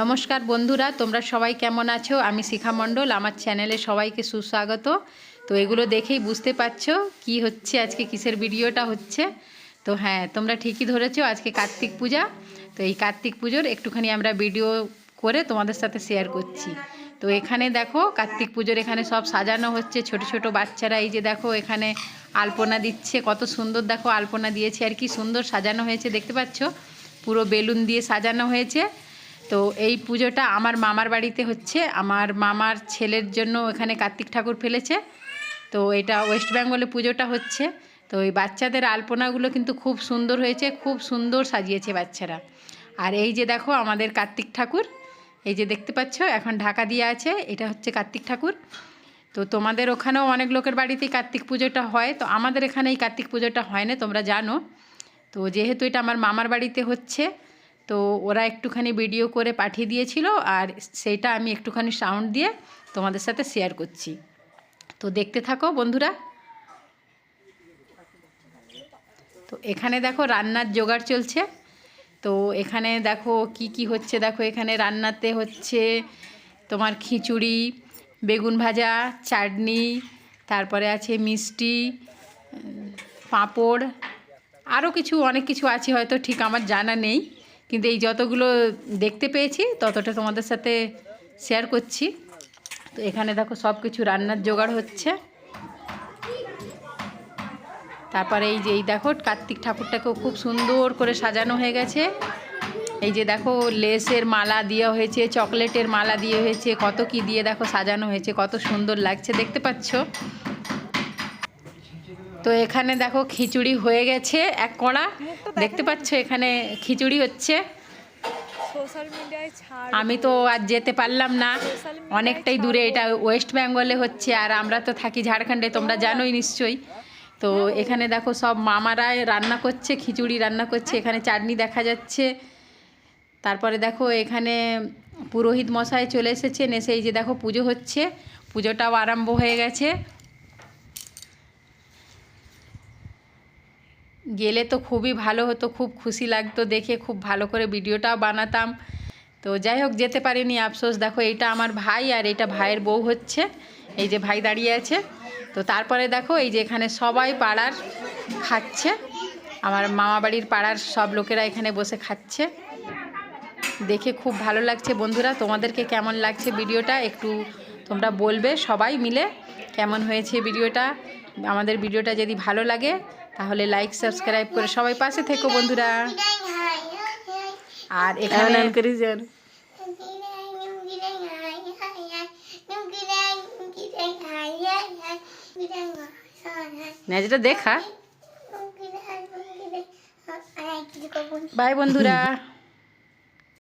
নমস্কার বন্ধুরা, তোমরা সবাই কেমন আছো? আমি শিখা মণ্ডল, আমার চ্যানেলে সবাইকে সুস্বাগত। তো এগুলো দেখেই বুঝতে পারছ কি হচ্ছে, আজকে কিসের ভিডিওটা হচ্ছে? তো হ্যাঁ তোমরা ঠিকই ধরেছো, আজকে কার্তিক পূজা। তো এই কার্তিক পুজোর একটুখানি আমরা ভিডিও করে তোমাদের সাথে শেয়ার করছি। তো এখানে দেখো, কার্তিক পুজোর এখানে সব সাজানো হচ্ছে, ছোট ছোট বাচ্চারা, এই যে দেখো, এখানে আলপনা দিচ্ছে, কত সুন্দর দেখো, আলপনা দিয়েছে, আর কি সুন্দর সাজানো হয়েছে, দেখতে পাচ্ছ? পুরো বেলুন দিয়ে সাজানো হয়েছে। তো এই পুজোটা আমার মামার বাড়িতে হচ্ছে। আমার মামার ছেলের জন্য এখানে কার্তিক ঠাকুর ফেলেছে। তো এটা ওয়েস্ট বেঙ্গলে পুজোটা হচ্ছে। তো এই বাচ্চাদের আলপনাগুলো কিন্তু খুব সুন্দর হয়েছে, খুব সুন্দর সাজিয়েছে বাচ্চারা। আর এই যে দেখো আমাদের কার্তিক ঠাকুর, এই যে দেখতে পাচ্ছ, এখন ঢাকা দিয়ে আছে, এটা হচ্ছে কার্তিক ঠাকুর। তো তোমাদের ওখানেও অনেক লোকের বাড়িতেই কার্তিক পুজোটা হয়, তো আমাদের এখানে এই কার্তিক পুজোটা হয় না, তোমরা জানো। তো যেহেতু এটা আমার মামার বাড়িতে হচ্ছে তো ওরা একটুখানি ভিডিও করে পাঠিয়ে দিয়েছিল আর সেইটা আমি একটুখানি সাউন্ড দিয়ে তোমাদের সাথে শেয়ার করছি। তো দেখতে থাকো বন্ধুরা। তো এখানে দেখো রান্নার জোগাড় চলছে। তো এখানে দেখো কি কি হচ্ছে, দেখো এখানে রান্নাতে হচ্ছে তোমার খিচুড়ি, বেগুন ভাজা, চাটনি, তারপরে আছে মিষ্টি, পাঁপড় আরও কিছু, অনেক কিছু আছে হয়তো, ঠিক আমার জানা নেই। কিন্তু এই যতগুলো দেখতে পেয়েছি, ততটা তোমাদের সাথে শেয়ার করছি। তো এখানে দেখো সব কিছু রান্নার জোগাড় হচ্ছে। তারপরে এই যে, এই দেখো কার্তিক ঠাকুরটাকেও খুব সুন্দর করে সাজানো হয়ে গেছে। এই যে দেখো লেসের মালা দেওয়া হয়েছে, চকলেটের মালা দিয়ে হয়েছে, কত কি দিয়ে দেখো সাজানো হয়েছে, কত সুন্দর লাগছে, দেখতে পাচ্ছ? তো এখানে দেখো খিচুড়ি হয়ে গেছে এক কড়া। দেখতে পাচ্ছ এখানে খিচুড়ি হচ্ছে। আমি তো আর যেতে পারলাম না। অনেকটাই দূরে এটা ওয়েস্ট বেঙ্গলে হচ্ছে আর আমরা তো থাকি ঝাড়খণ্ডে তোমরা জানোই নিশ্চয়ই। তো এখানে দেখো সব মামারা রান্না করছে খিচুড়ি রান্না করছে এখানে চাটনি দেখা যাচ্ছে। তারপরে দেখো এখানে পুরোহিত মশাই চলে এসেছেন এসে এই যে দেখো পুজো হচ্ছে। পুজোটাও আরম্ভ হয়ে গেছে। গেলে তো খুবই ভালো হতো, খুব খুশি লাগতো দেখে, খুব ভালো করে ভিডিওটাও বানাতাম। তো যাই হোক, যেতে পারিনি, আফসোস। দেখো, এইটা আমার ভাই আর এটা ভাইয়ের বউ হচ্ছে, এই যে ভাই দাঁড়িয়ে আছে। তো তারপরে দেখো, এই যে এখানে সবাই পাড়ার খাচ্ছে। আমার মামা বাড়ির পাড়ার সব লোকেরা এখানে বসে খাচ্ছে। দেখে খুব ভালো লাগছে বন্ধুরা, তোমাদেরকে কেমন লাগছে ভিডিওটা একটু তোমরা বলবে সবাই মিলে, কেমন হয়েছে ভিডিওটা। আমাদের ভিডিওটা যদি ভালো লাগে তাহলে লাইক সাবস্ক্রাইব করে সবাই পাশে থেকো বন্ধুরা। আর এখানে যেটা দেখা। বাই বন্ধুরা।